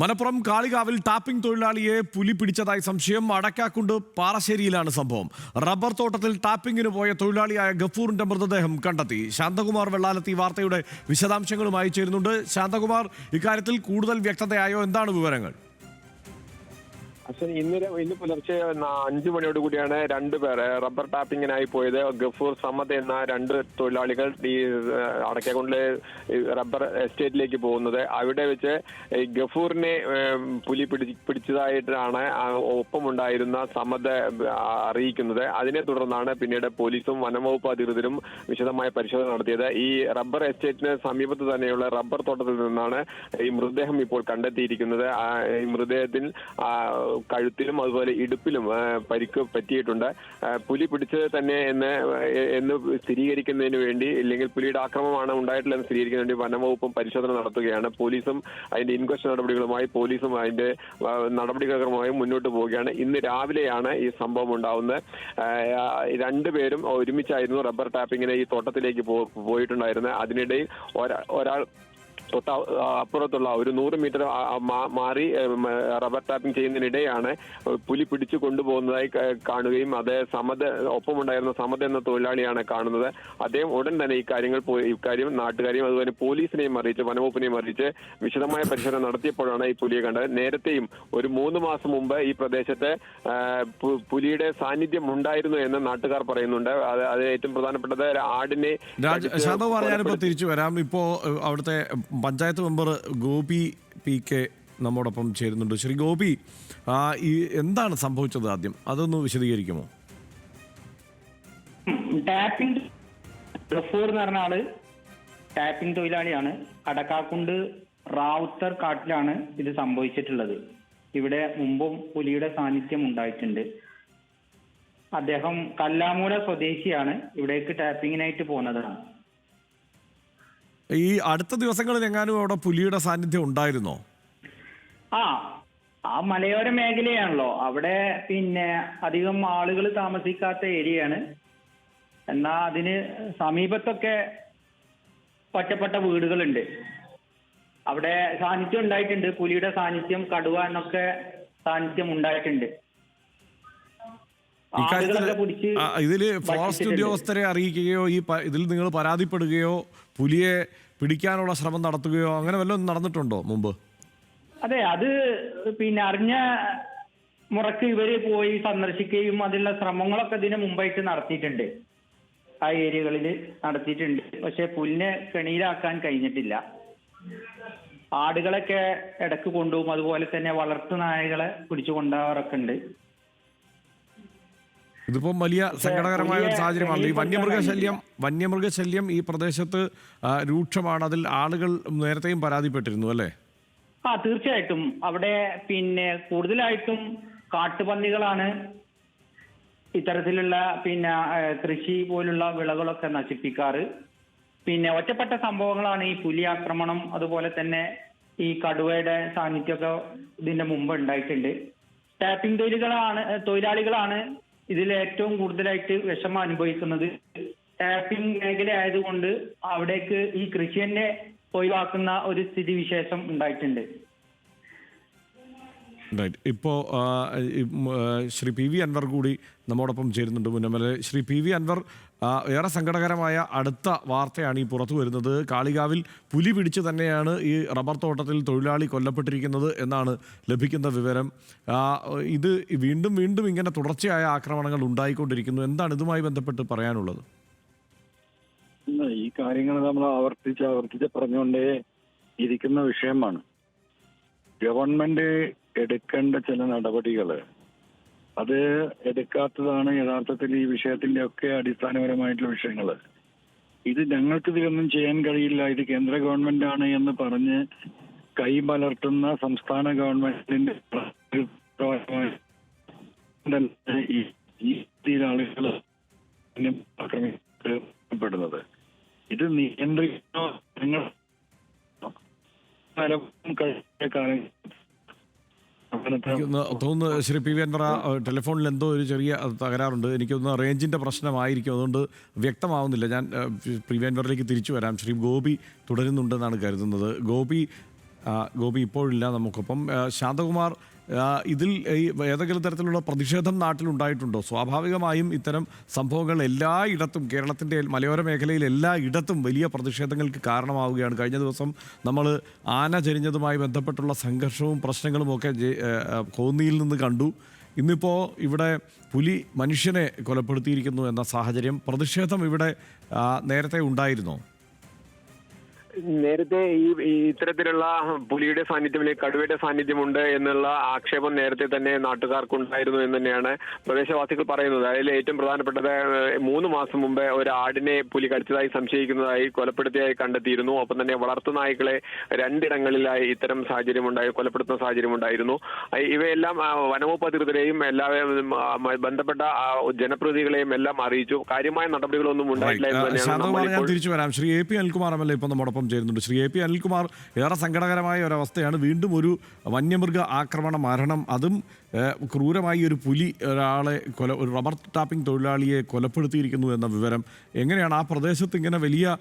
Malappuram കാളികാവിൽ tapping തൊഴിലാളിയെ പുലി പിടിച്ചതായി സംശയം അടക്കാക്കുണ്ട് പാറശ്ശേരിയിലാണ് സംഭവം. റബ്ബർ തോട്ടത്തിൽ ടാപ്പിംഗിന് പോയ തൊഴിലാളിയായ ഗഫൂറിന്റെ മൃതദേഹം കണ്ടെത്തി. ശാന്തകുമാർ വെള്ളാലത്തി വാർത്തയുടെ വിശദാംശങ്ങളുമായി ചേരുന്നുണ്ട്. ശാന്തകുമാർ ഇക്കാര്യത്തിൽ കൂടുതൽ വ്യക്തതയായോ? എന്താണ് വിവരങ്ങൾ? അശ്വൻ ഇന്ന് ഇന്ന് പുലർച്ചെ അഞ്ചു മണിയോട് കൂടിയാണ് രണ്ടുപേർ റബ്ബർ ടാപ്പിങ്ങിനായി പോയത്. ഗഫൂർ സമദ് എന്ന രണ്ട് തൊഴിലാളികൾ ഈ അടക്കക്കൊണ്ടിലെ റബ്ബർ എസ്റ്റേറ്റിലേക്ക് പോകുന്നത്. അവിടെ വെച്ച് ഗഫൂറിനെ പുലി പിടി പിടിച്ചതായിട്ടാണ് ഒപ്പമുണ്ടായിരുന്ന സമദ് അറിയിക്കുന്നത്. അതിനെ തുടർന്നാണ് പിന്നീട് പോലീസും വനംവകുപ്പ് അധികൃതരും വിശദമായ പരിശോധന നടത്തിയത്. ഈ റബ്ബർ എസ്റ്റേറ്റിന് സമീപത്ത് തന്നെയുള്ള റബ്ബർ തോട്ടത്തിൽ നിന്നാണ് ഈ മൃതദേഹം ഇപ്പോൾ കണ്ടെത്തിയിരിക്കുന്നത്. ഈ മൃതദേഹത്തിൽ കഴുത്തിലും അതുപോലെ ഇടുപ്പിലും പരിക്ക് പറ്റിയിട്ടുണ്ട്. പുലി പിടിച്ചത് തന്നെ എന്ന് എന്ന് സ്ഥിരീകരിക്കുന്നതിന് വേണ്ടി ഇല്ലെങ്കിൽ പുലിയുടെ ആക്രമണമാണ് ഉണ്ടായിട്ടില്ലെന്ന് സ്ഥിരീകരിക്കുന്നതിന് വേണ്ടി വനംവകുപ്പും പരിശോധന നടത്തുകയാണ്. പോലീസും അതിന്റെ ഇൻക്വസ്റ്റ് നടപടികളുമായി പോലീസും അതിന്റെ നടപടിക്രമമായി മുന്നോട്ട് പോവുകയാണ്. ഇന്ന് രാവിലെയാണ് ഈ സംഭവം ഉണ്ടാവുന്നത്. രണ്ടുപേരും ഒരുമിച്ചായിരുന്നു റബ്ബർ ടാപ്പിങ്ങിന് ഈ തോട്ടത്തിലേക്ക് പോയിട്ടുണ്ടായിരുന്നത്. അതിനിടയിൽ ഒരാ- ഒരാൾ അപ്പുറത്തുള്ള ഒരു നൂറ് മീറ്റർ മാറി റബ്ബർ ടാപ്പിംഗ് ചെയ്യുന്നതിനിടെയാണ് പുലി പിടിച്ചു കൊണ്ടുപോകുന്നതായി കാണുകയും അത് സമത ഒപ്പമുണ്ടായിരുന്ന സമത എന്ന തൊഴിലാളിയാണ് കാണുന്നത്. അദ്ദേഹം ഉടൻ തന്നെ ഈ കാര്യങ്ങൾ പോയി ഇക്കാര്യം നാട്ടുകാരെയും അതുപോലെ പോലീസിനെയും അറിയിച്ച് വനവകുപ്പിനെയും അറിയിച്ച് വിശദമായ പരിശോധന നടത്തിയപ്പോഴാണ് ഈ പുലിയെ കണ്ടത്. നേരത്തെയും ഒരു മൂന്ന് മാസം മുമ്പ് ഈ പ്രദേശത്ത് പുലിയുടെ സാന്നിധ്യം ഉണ്ടായിരുന്നു എന്ന് നാട്ടുകാർ പറയുന്നുണ്ട്. അത് അത് ഏറ്റവും പ്രധാനപ്പെട്ടത് ആടിനെ രാജ് തിരിച്ചു വരാം. ഇപ്പോ അവിടുത്തെ panchayat member Gopi P K നമ്മോടൊപ്പം ചേരുന്നുണ്ട്. ശ്രീ ഗോപി ഈ എന്താണ് സംഭവിച്ചത് ആദ്യം? അതൊന്ന് വിശദീകരിക്കുമോ? ടാപ്പിംഗ് ഗഫൂർ എന്ന് പറഞ്ഞ ആൾ ടാപ്പിംഗ് തൊഴിലാളിയാണ്. അടക്കാക്കുണ്ട് റാവുത്തർ കാട്ടിലാണ് ഇത് സംഭവിച്ചിട്ടുള്ളത്. ഇവിടെ മുമ്പും പുലിയുടെ സാന്നിധ്യം ഉണ്ടായിട്ടുണ്ട്. അദ്ദേഹം കല്ലാമൂല സ്വദേശിയാണ്. ഇവിടേക്ക് ടാപ്പിങ്ങിനായിട്ട് പോകുന്നതാണ്. ഈ അടുത്ത ദിവസങ്ങളിൽ എങ്ങാനും അവിടെ പുലിയുടെ സാന്നിധ്യം ഉണ്ടായിരുന്നോ? ആ ആ മലയോര മേഖലയാണല്ലോ. അവിടെ പിന്നെ അധികം ആളുകൾ താമസിക്കാത്ത ഏരിയയാണ്. എന്നാ അതിന് സമീപത്തൊക്കെ ഒറ്റപ്പെട്ട വീടുകളുണ്ട്. അവിടെ സാന്നിധ്യം ഉണ്ടായിട്ടുണ്ട്. പുലിയുടെ സാന്നിധ്യം കടുവ എന്നൊക്കെ സാന്നിധ്യം ഉണ്ടായിട്ടുണ്ട്. ഇക്കാര്യത്തിൽ ഇതിൽ ഫോറസ്റ്റ് ഉദ്യോഗസ്ഥരെ അറിയിക്കുകയോ ഈ ഇതിൽ നിങ്ങൾ പരാതിപ്പെടുകയോ പുലിയെ പിടിക്കാനുള്ള ശ്രമം നടത്തുകയോ അങ്ങനെ വല്ലതും നടന്നിട്ടുണ്ടോ മുമ്പ്? അതെ അത് പിന്നെ അറിഞ്ഞ മുറക്ക് ഇവർ പോയി സന്ദർശിക്കുകയും അതിനുള്ള ശ്രമങ്ങളൊക്കെ ഇതിന് മുമ്പായിട്ട് നടത്തിയിട്ടുണ്ട്. ആ ഏരിയകളിൽ നടത്തിയിട്ടുണ്ട്. പക്ഷെ പുല്ലിനെ കെണിയിലാക്കാൻ കഴിഞ്ഞിട്ടില്ല. ആടുകളൊക്കെ ഇടയ്ക്ക് കൊണ്ടുപോകും. അതുപോലെ തന്നെ വളർത്തു നായകളെ പിടിച്ചു കൊണ്ടുപോകാറൊക്കെ ഉണ്ട്. ഇതിപ്പം വലിയ സങ്കടകരമായ ഒരു സാഹചര്യമാണ് ഈ വന്യമൃഗശല്യം വന്യമൃഗശല്യം ഈ പ്രദേശത്ത് രൂക്ഷമാണ്. അതിൽ ആളുകൾ നേരത്തെയും പരാതിപ്പെട്ടിരുന്നു അല്ലേ? ആ തീർച്ചയായിട്ടും. അവിടെ പിന്നെ കൂടുതലായിട്ടും കാട്ടുപന്നികളാണ് ഇത്തരത്തിലുള്ള പിന്നെ കൃഷി പോലുള്ള വിളകളൊക്കെ നശിപ്പിക്കാറ്. പിന്നെ ഒറ്റപ്പെട്ട സംഭവങ്ങളാണ് ഈ പുലി ആക്രമണം അതുപോലെ തന്നെ ഈ കടുവയുടെ സാന്നിധ്യമൊക്കെ ഇതിന്റെ മുമ്പ് ഉണ്ടായിട്ടുണ്ട്. ടാപ്പിംഗ് തൊഴിലുകളാണ് തൊഴിലാളികളാണ് ഇതിൽ ഏറ്റവും കൂടുതലായിട്ട് വിഷമം അനുഭവിക്കുന്നത് ടാപ്പിംഗ് മേഖല ആയതുകൊണ്ട് അവിടേക്ക് ഈ കൃഷി തന്നെ ഒഴിവാക്കുന്ന ഒരു സ്ഥിതിവിശേഷം ഉണ്ടായിട്ടുണ്ട്. റൈറ്റ് ഇപ്പോൾ ശ്രീ പി വി അൻവർ കൂടി നമ്മോടൊപ്പം ചേരുന്നുണ്ട് മുന്നമലെ. ശ്രീ പി വി അൻവർ ഏറെ സങ്കടകരമായ അടുത്ത വാർത്തയാണ് ഈ പുറത്തു വരുന്നത്. കാളികാവിൽ പുലി പിടിച്ച് തന്നെയാണ് ഈ റബ്ബർ തോട്ടത്തിൽ തൊഴിലാളി കൊല്ലപ്പെട്ടിരിക്കുന്നത് എന്നാണ് ലഭിക്കുന്ന വിവരം. ഇത് വീണ്ടും വീണ്ടും ഇങ്ങനെ തുടർച്ചയായ ആക്രമണങ്ങൾ ഉണ്ടായിക്കൊണ്ടിരിക്കുന്നു. എന്താണ് ഇതുമായി ബന്ധപ്പെട്ട് പറയാനുള്ളത്? ഈ കാര്യങ്ങൾ നമ്മൾ ആവർത്തിച്ച് ആവർത്തിച്ച് പറഞ്ഞുകൊണ്ടേ ഇരിക്കുന്ന വിഷയമാണ്. ഗവൺമെന്റ് എടുക്കേണ്ട ചില നടപടികൾ അത് എടുക്കാത്തതാണ് യഥാർത്ഥത്തിൽ ഈ വിഷയത്തിന്റെ ഒക്കെ അടിസ്ഥാനപരമായിട്ടുള്ള വിഷയങ്ങൾ ഇത് ഞങ്ങൾക്ക് ഇതിലൊന്നും ചെയ്യാൻ കഴിയില്ല. ഇത് കേന്ദ്ര ഗവൺമെന്റ് ആണ് എന്ന് പറഞ്ഞ് കൈമലർത്തുന്ന സംസ്ഥാന ഗവൺമെന്റിന്റെ ഈ രീതിയിൽ ആക്രമിക്കപ്പെടുന്നത്. ഇത് നിയന്ത്രിക്കണോ നിങ്ങൾ കാലം തോന്നുന്നു ശ്രീ പി വി അൻവർ ടെലിഫോണിൽ എന്തോ ഒരു ചെറിയ തകരാറുണ്ട്. എനിക്കൊന്ന് റേഞ്ചിന്റെ പ്രശ്നമായിരിക്കും. അതുകൊണ്ട് വ്യക്തമാവുന്നില്ല. ഞാൻ പി തിരിച്ചു വരാം. ശ്രീ ഗോപി തുടരുന്നുണ്ടെന്നാണ് കരുതുന്നത്. ഗോപി ഗോപി ഇപ്പോഴില്ല നമുക്കൊപ്പം. ശാന്തകുമാർ ഇതിൽ ഈ ഏതെങ്കിലും തരത്തിലുള്ള പ്രതിഷേധം നാട്ടിലുണ്ടായിട്ടുണ്ടോ? സ്വാഭാവികമായും ഇത്തരം സംഭവങ്ങൾ എല്ലായിടത്തും കേരളത്തിന്റെ മലയോര മേഖലയിൽ എല്ലായിടത്തും വലിയ പ്രതിഷേധങ്ങൾക്ക് കാരണമാവുകയാണ്. കഴിഞ്ഞ ദിവസം നമ്മൾ ആന ചരിഞ്ഞതുമായി ബന്ധപ്പെട്ടുള്ള സംഘർഷവും പ്രശ്നങ്ങളും ഒക്കെ കോന്നിയിൽ നിന്ന് കണ്ടു. ഇന്നിപ്പോൾ ഇവിടെ പുലി മനുഷ്യനെ കൊലപ്പെടുത്തിയിരിക്കുന്നു എന്ന സാഹചര്യം പ്രതിഷേധം ഇവിടെ നേരത്തെ ഉണ്ടായിരുന്നോ? നേരത്തെ ഈ ഇത്തരത്തിലുള്ള പുലിയുടെ സാന്നിധ്യം അല്ലെങ്കിൽ കടുവയുടെ സാന്നിധ്യമുണ്ട് എന്നുള്ള ആക്ഷേപം നേരത്തെ തന്നെ നാട്ടുകാർക്കുണ്ടായിരുന്നു എന്ന് തന്നെയാണ് പ്രദേശവാസികൾ പറയുന്നത്. അതിൽ ഏറ്റവും പ്രധാനപ്പെട്ടത് മൂന്ന് മാസം മുമ്പേ ഒരു ആടിനെ പുലി കടിച്ചതായി സംശയിക്കുന്നതായി കൊലപ്പെടുത്തിയായി കണ്ടെത്തിയിരുന്നു. ഒപ്പം തന്നെ വളർത്തു നായ്ക്കളെ രണ്ടിടങ്ങളിലായി ഇത്തരം സാഹചര്യം ഉണ്ടായി കൊലപ്പെടുത്തുന്ന സാഹചര്യം ഉണ്ടായിരുന്നു ഇവയെല്ലാം വനവകുപ്പ് അധികൃതരെയും എല്ലാവരും ബന്ധപ്പെട്ട ജനപ്രതികളെയും ജനപ്രതിനിധികളെയും എല്ലാം അറിയിച്ചു. കാര്യമായ നടപടികളൊന്നും ഉണ്ടായിട്ടില്ല എന്ന് തന്നെയാണ് തിരിച്ചു വരാം. Shri A P Anilkumar L A ഇപ്പോൾ ചേരുന്നുണ്ട്. ശ്രീ എ പി അനിൽകുമാർ ഏറെ സങ്കടകരമായ ഒരവസ്ഥയാണ്. വീണ്ടും ഒരു വന്യമൃഗ ആക്രമണ മരണം. അതും ക്രൂരമായി ഒരു പുലി ഒരാളെ കൊല ഒരു റബ്ബർ ടാപ്പിംഗ് തൊഴിലാളിയെ കൊലപ്പെടുത്തിയിരിക്കുന്നു എന്ന വിവരം. എങ്ങനെയാണ് ആ പ്രദേശത്ത് ഇങ്ങനെ വലിയ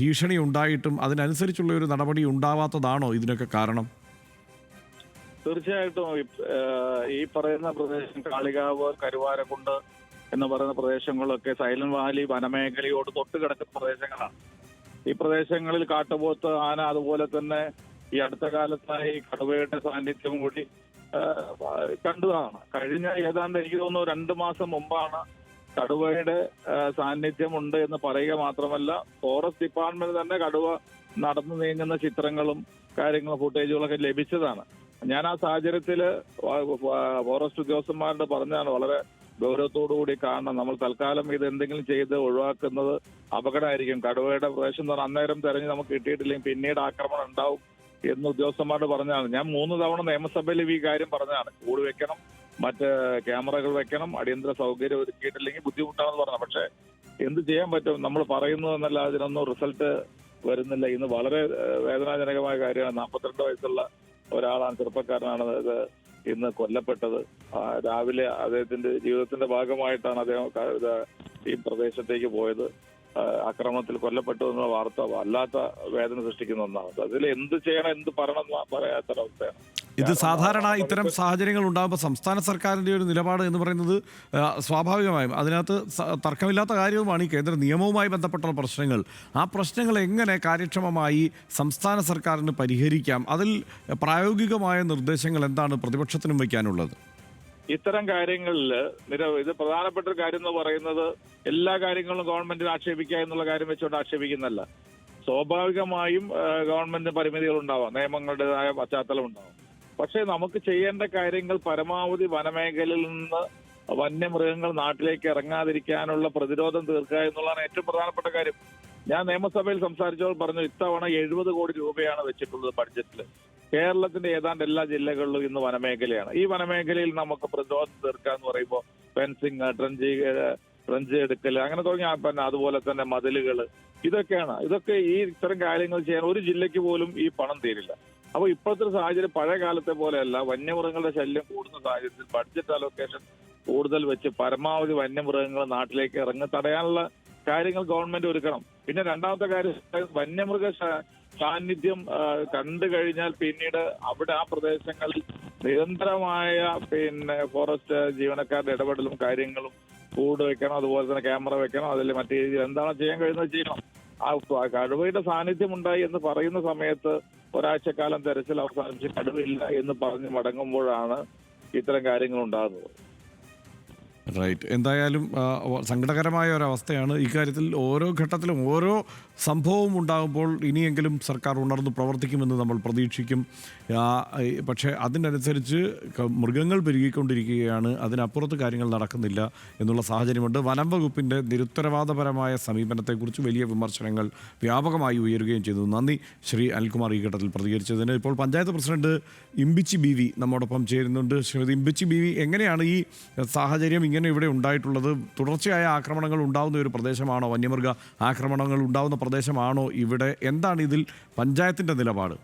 ഭീഷണി ഉണ്ടായിട്ടും അതിനനുസരിച്ചുള്ള ഒരു നടപടി ഉണ്ടാവാത്തതാണോ ഇതിനൊക്കെ കാരണം? തീർച്ചയായിട്ടും. ഈ പറയുന്ന പ്രദേശം കാളികാവ് കരുവാരക്കുണ്ട് എന്ന് പറയുന്ന പ്രദേശങ്ങളൊക്കെ സൈലന്റ് വാലി വനമേഖലയോട് തൊട്ട് കിടക്കുന്ന പ്രദേശങ്ങളാണ്. ഈ പ്രദേശങ്ങളിൽ കാട്ടുപോത്ത് ആന അതുപോലെ തന്നെ ഈ അടുത്ത കാലത്തായി കടുവയുടെ സാന്നിധ്യം കൂടി കണ്ടതാണ്. കഴിഞ്ഞ ഏതാണ്ട് എനിക്ക് തോന്നുന്നു രണ്ട് മാസം മുമ്പാണ് കടുവയുടെ സാന്നിധ്യമുണ്ട് എന്ന് പറയുക മാത്രമല്ല ഫോറസ്റ്റ് ഡിപ്പാർട്ട്മെന്റ് തന്നെ കടുവ നടന്നു നീങ്ങുന്ന ചിത്രങ്ങളും കാര്യങ്ങളും ഫുട്ടേജുകളൊക്കെ ലഭിച്ചതാണ്. ഞാൻ ആ സാഹചര്യത്തിൽ ഫോറസ്റ്റ് ഉദ്യോഗസ്ഥന്മാരോട് പറഞ്ഞാണ് വളരെ ഗൗരവത്തോടു കൂടി കാണണം. നമ്മൾ തൽക്കാലം ഇത് എന്തെങ്കിലും ചെയ്ത് ഒഴിവാക്കുന്നത് അപകടമായിരിക്കും. കടുവയുടെ പ്രദേശം എന്ന് പറഞ്ഞാൽ അന്നേരം തെരഞ്ഞ് നമുക്ക് കിട്ടിയിട്ടില്ലെങ്കിൽ പിന്നീട് ആക്രമണം ഉണ്ടാവും എന്ന് ഉദ്യോഗസ്ഥന്മാരോട് പറഞ്ഞാണ് ഞാൻ മൂന്ന് തവണ നിയമസഭയിൽ ഈ കാര്യം പറഞ്ഞതാണ്. കൂട് വെക്കണം മറ്റ് ക്യാമറകൾ വെക്കണം അടിയന്തര സൗകര്യം ഒരുക്കിയിട്ടില്ലെങ്കിൽ ബുദ്ധിമുട്ടാണെന്ന് പറഞ്ഞു പക്ഷേ എന്ത് ചെയ്യാൻ പറ്റും? നമ്മൾ പറയുന്നത് എന്നല്ല അതിനൊന്നും റിസൾട്ട് വരുന്നില്ല. ഇന്ന് വളരെ വേദനാജനകമായ കാര്യമാണ്. നാൽപ്പത്തിരണ്ട് വയസ്സുള്ള ഒരാളാണ് ചെറുപ്പക്കാരനാണ്. ഇത് ഇന്ന് കൊല്ലപ്പെട്ടത്. രാവിലെ അദ്ദേഹത്തിന്റെ ജീവിതത്തിന്റെ ഭാഗമായിട്ടാണ് അദ്ദേഹം ഈ പ്രദേശത്തേക്ക് പോയത്. ആക്രമണത്തിൽ കൊല്ലപ്പെട്ടു എന്ന വാർത്ത വല്ലാത്ത വേദന സൃഷ്ടിക്കുന്ന ഒന്നാണ്. അതിൽ എന്ത് ചെയ്യണം എന്ത് പറയണം എന്ന് പറയാത്തൊരവസ്ഥയാണ് ഇത് സാധാരണ ഇത്തരം സാഹചര്യങ്ങൾ ഉണ്ടാകുമ്പോൾ സംസ്ഥാന സർക്കാരിന്റെ ഒരു നിലപാട് എന്ന് പറയുന്നത് സ്വാഭാവികമായും അതിനകത്ത് തർക്കമില്ലാത്ത കാര്യവുമാണ് ഈ കേന്ദ്ര നിയമവുമായി ബന്ധപ്പെട്ട പ്രശ്നങ്ങൾ. ആ പ്രശ്നങ്ങൾ എങ്ങനെ കാര്യക്ഷമമായി സംസ്ഥാന സർക്കാരിന് പരിഹരിക്കാം? അതിൽ പ്രായോഗികമായ നിർദ്ദേശങ്ങൾ എന്താണ് പ്രതിപക്ഷത്തിനും വയ്ക്കാനുള്ളത്? ഇത്തരം കാര്യങ്ങളിൽ നിര ഇത് പ്രധാനപ്പെട്ട ഒരു കാര്യം എന്ന് പറയുന്നത് എല്ലാ കാര്യങ്ങളും ഗവൺമെന്റിന് ആക്ഷേപിക്കുക എന്നുള്ള കാര്യം വെച്ചുകൊണ്ട് ആക്ഷേപിക്കുന്നല്ല സ്വാഭാവികമായും ഗവൺമെന്റിന് പരിമിതികൾ ഉണ്ടാവാം. നിയമങ്ങളുടേതായ പശ്ചാത്തലം ഉണ്ടാവാം. പക്ഷേ നമുക്ക് ചെയ്യേണ്ട കാര്യങ്ങൾ പരമാവധി വനമേഖലയിൽ നിന്ന് വന്യമൃഗങ്ങൾ നാട്ടിലേക്ക് ഇറങ്ങാതിരിക്കാനുള്ള പ്രതിരോധം തീർക്കുക എന്നുള്ളതാണ് ഏറ്റവും പ്രധാനപ്പെട്ട കാര്യം. ഞാൻ നിയമസഭയിൽ സംസാരിച്ചപ്പോൾ പറഞ്ഞു ഇത്തവണ എഴുപത് കോടി രൂപയാണ് വെച്ചിട്ടുള്ളത് ബഡ്ജറ്റിൽ കേരളത്തിന്റെ ഏതാണ്ട് എല്ലാ ജില്ലകളിലും ഇന്ന് വനമേഖലയാണ്. ഈ വനമേഖലയിൽ നമുക്ക് പ്രതിരോധം തീർക്കുക എന്ന് പറയുമ്പോൾ ഫെൻസിങ് ട്രഞ്ച് ട്രഞ്ച് എടുക്കൽ അങ്ങനെ തുടങ്ങിയ പിന്നെ അതുപോലെ തന്നെ മതിലുകൾ ഇതൊക്കെയാണ്. ഇതൊക്കെ ഈ ഇത്തരം കാര്യങ്ങൾ ചെയ്യാൻ ഒരു ജില്ലയ്ക്ക് പോലും ഈ പണം തീരില്ല. അപ്പൊ ഇപ്പോഴത്തെ സാഹചര്യം പഴയ കാലത്തെ പോലെയല്ല. വന്യമൃഗങ്ങളുടെ ശല്യം കൂടുന്ന സാഹചര്യത്തിൽ ബഡ്ജറ്റ് അലോക്കേഷൻ കൂടുതൽ വെച്ച് പരമാവധി വന്യമൃഗങ്ങൾ നാട്ടിലേക്ക് ഇറങ്ങി തടയാനുള്ള കാര്യങ്ങൾ ഗവൺമെന്റ് ഒരുക്കണം. പിന്നെ രണ്ടാമത്തെ കാര്യം വന്യമൃഗ സാന്നിധ്യം കണ്ടു കഴിഞ്ഞാൽ പിന്നീട് അവിടെ ആ പ്രദേശങ്ങളിൽ നിരന്തരമായ പിന്നെ ഫോറസ്റ്റ് ജീവനക്കാരുടെ ഇടപെടലും കാര്യങ്ങളും കൂട് വെക്കണം അതുപോലെ തന്നെ ക്യാമറ വെക്കണം അതിൽ മറ്റു രീതിയിൽ എന്താണ് ചെയ്യാൻ കഴിയുന്നത് ചെയ്യണം ആ കടുവയുടെ സാന്നിധ്യം ഉണ്ടായി എന്ന് പറയുന്ന സമയത്ത് ഒരാഴ്ചക്കാലം തെരച്ചിൽ അവസാനിച്ച് കടുവയില്ല എന്ന് പറഞ്ഞ് മടങ്ങുമ്പോഴാണ് ഇത്തരം കാര്യങ്ങൾ ഉണ്ടാകുന്നത്. റൈറ്റ് എന്തായാലും സങ്കടകരമായ ഒരവസ്ഥയാണ്. ഇക്കാര്യത്തിൽ ഓരോ ഘട്ടത്തിലും ഓരോ സംഭവവും ഉണ്ടാകുമ്പോൾ ഇനിയെങ്കിലും സർക്കാർ ഉണർന്ന് പ്രവർത്തിക്കുമെന്ന് നമ്മൾ പ്രതീക്ഷിക്കും. പക്ഷേ അതിനനുസരിച്ച് മൃഗങ്ങൾ പെരുകിക്കൊണ്ടിരിക്കുകയാണ്. അതിനപ്പുറത്ത് കാര്യങ്ങൾ നടക്കുന്നില്ല എന്നുള്ള സാഹചര്യമുണ്ട്. വനം വകുപ്പിന്റെ നിരുത്തരവാദപരമായ സമീപനത്തെക്കുറിച്ച് വലിയ വിമർശനങ്ങൾ വ്യാപകമായി ഉയരുകയും ചെയ്തു. നന്ദി. ശ്രീ അനിൽകുമാർ ഈ ഘട്ടത്തിൽ പ്രതികരിച്ചതിന്. ഇപ്പോൾ panchayat president Imbichi B V നമ്മോടൊപ്പം ചേരുന്നുണ്ട്. ശ്രീമതി ഇമ്പിച്ചി ബി വി എങ്ങനെയാണ് ഈ സാഹചര്യം ഇങ്ങനെ ഇവിടെ ഉണ്ടായിട്ടുള്ളത് തുടർച്ചയായ ആക്രമണങ്ങൾ ഉണ്ടാകുന്ന ഒരു പ്രദേശമാണോ? വന്യമൃഗ ആക്രമണങ്ങൾ ഉണ്ടാകുന്ന പ്രദേശമാണോ ഇവിടെ? എന്താണ് ഇതിൽ പഞ്ചായത്തിന്റെ നിലപാട്?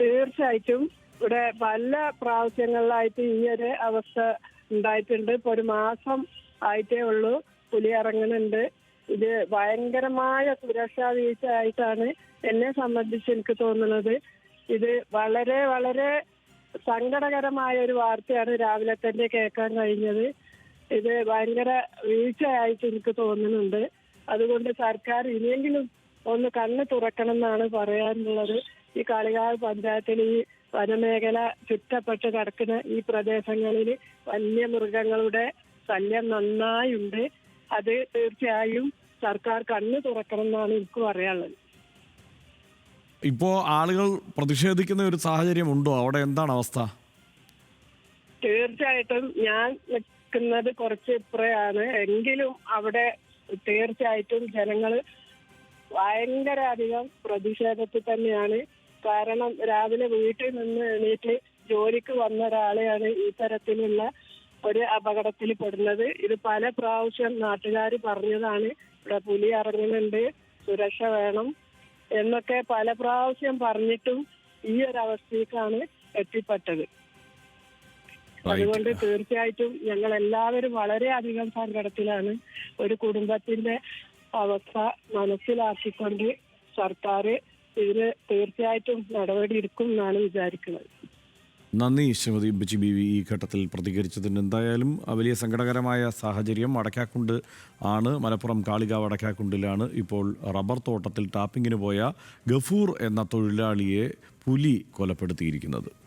തീർച്ചയായിട്ടും ഇവിടെ പല പ്രാവശ്യങ്ങളിലായിട്ട് ഈ ഒരു അവസ്ഥ ഉണ്ടായിട്ടുണ്ട്. ഇപ്പൊ ഒരു മാസം ആയിട്ടേ ഉള്ളൂ പുലി ഇറങ്ങുന്നുണ്ട് ഇത് ഭയങ്കരമായ സുരക്ഷാ വീഴ്ച ആയിട്ടാണ് എന്നെ സംബന്ധിച്ച് എനിക്ക് തോന്നുന്നത്. ഇത് വളരെ വളരെ സങ്കടകരമായ ഒരു വാർത്തയാണ് രാവിലെ തന്നെ കേൾക്കാൻ കഴിഞ്ഞത്. ഇത് ഭയങ്കര വീഴ്ചയായിട്ട് എനിക്ക് തോന്നുന്നുണ്ട്. അതുകൊണ്ട് സർക്കാർ ഇനിയെങ്കിലും ഒന്ന് കണ്ണ് തുറക്കണം എന്നാണ് പറയാനുള്ളത്. ഈ കാളികാവ് പഞ്ചായത്തിൽ ഈ വനമേഖല ചുറ്റപ്പെട്ട് കിടക്കുന്ന ഈ പ്രദേശങ്ങളിൽ വന്യമൃഗങ്ങളുടെ ശല്യം നന്നായുണ്ട്. അത് തീർച്ചയായും സർക്കാർ കണ്ണ് തുറക്കണം എന്നാണ് എനിക്ക് പറയാനുള്ളത്. ഇപ്പോൾ ആളുകൾ പ്രതിഷേധിക്കുന്ന ഒരു സാഹചര്യം ഉണ്ടോ? അവിടെ എന്താണ് അവസ്ഥ? തീർച്ചയായിട്ടും ഞാൻ നിൽക്കുന്നത് കുറച്ച് ഇപ്പുറയാണ്. എങ്കിലും അവിടെ തീർച്ചയായിട്ടും ജനങ്ങൾ ഭയങ്കര അധികം പ്രതിഷേധത്തിൽ തന്നെയാണ്. കാരണം രാവിലെ വീട്ടിൽ നിന്ന് എണീറ്റ് ജോലിക്ക് വന്ന ഒരാളെയാണ് ഈ തരത്തിലുള്ള ഒരു അപകടത്തിൽ പെടുന്നത്. ഇത് പല പ്രാവശ്യം നാട്ടുകാർ പറഞ്ഞതാണ്. ഇവിടെ പുലി ഇറങ്ങുന്നുണ്ട്. സുരക്ഷ വേണം. എന്നൊക്കെ പല പ്രാവശ്യം പറഞ്ഞിട്ടും ഈ ഒരു അവസ്ഥയ്ക്കാണ് എത്തിപ്പെട്ടത്. അതുകൊണ്ട് തീർച്ചയായിട്ടും ഞങ്ങൾ എല്ലാവരും വളരെയധികം സങ്കടത്തിലാണ് ഒരു കുടുംബത്തിന്റെ അവസ്ഥ മനസ്സിലാക്കിക്കൊണ്ട് സർക്കാർ ഇതിന് തീർച്ചയായിട്ടും നടപടി എടുക്കും എന്നാണ് വിചാരിക്കുന്നത്. നന്ദി ശ്രീമതി ബിച്ചി ബി വി ഈ ഘട്ടത്തിൽ പ്രതികരിച്ചതിന്. എന്തായാലും വലിയ സങ്കടകരമായ സാഹചര്യം അടയ്ക്കാക്കുണ്ട് ആണ്. മലപ്പുറം കാളികാവ് അടയ്ക്കാക്കുണ്ടിലാണ് ഇപ്പോൾ റബ്ബർ തോട്ടത്തിൽ ടാപ്പിങ്ങിന് പോയ ഗഫൂർ എന്ന തൊഴിലാളിയെ പുലി കൊലപ്പെടുത്തിയിരിക്കുന്നത്.